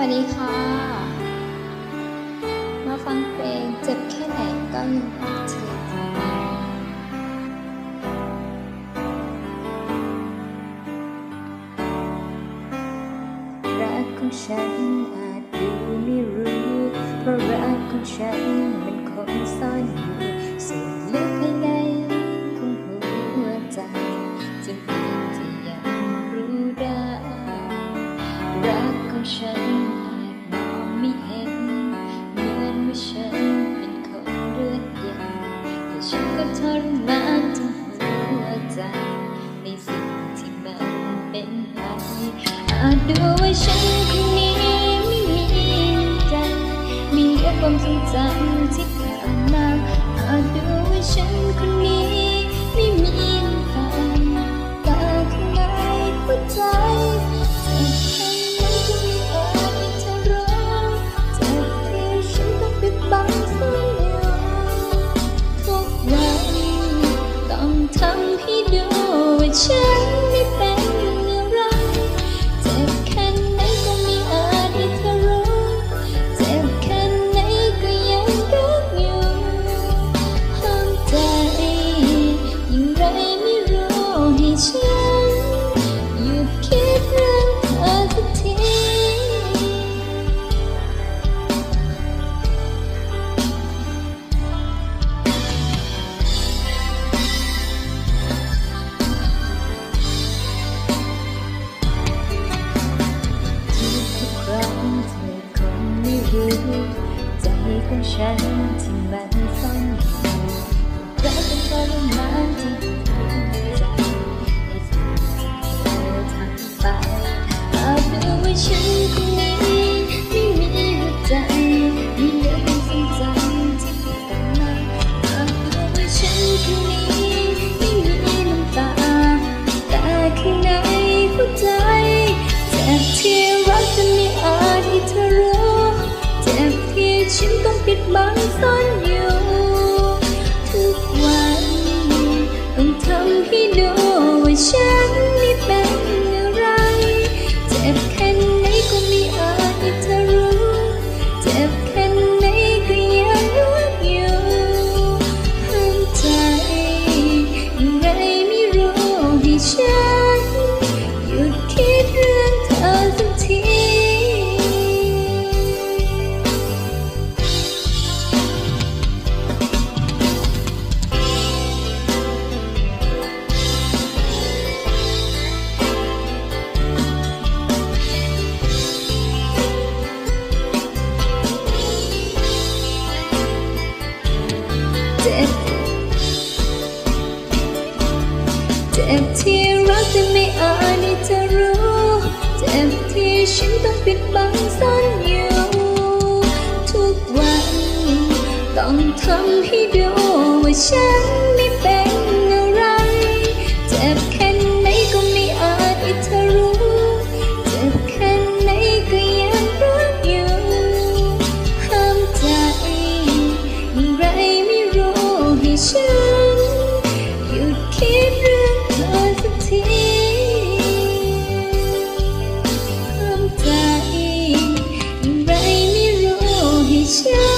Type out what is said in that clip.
วัสดีค่ะ มาฟังเพลงเจ็บแค่ไหนก็ยังรักเธอรักของฉันอาจดูไม่รู้ เพราะรักของฉันมันคงซ่อนอยู่ส่วนลึกภาย อาจดูว่าฉันคนนี้ไม่มีใจ มีแค่ความทรงจำที่ผ่านมาอาจดูว่าฉันคนนี้ไม่มี ของฉันที่มันซ่อนอยู่รักเป็นทรมานที่หัวใจในสิ่งที่เธอทำไปอาจดูว่าฉันคนนี้ไม่มีหัวใจมีเหลือเพียงทรงจำที่ผ่านมาอาจดูว่าฉันคนนี้ บังซ่อนอยู่ ทุกวันต้องทำให้ดูว่าฉันไม่เป็นอะไร เจ็บแค่ไหนก็ไม่อาจให้เธอรู้ เจ็บแค่ไหนก็ยังรักอยู่ห้ามใจย่างไรไม่รู้ให้ฉัน เจ็บ เจ็บที่รักแต่ไม่อาจให้เธอรู้ เจ็บที่ฉันต้องปิดบังซ่อนอยู่ ทุกวัน ต้องทำให้ดูว่าฉันไม่น ห้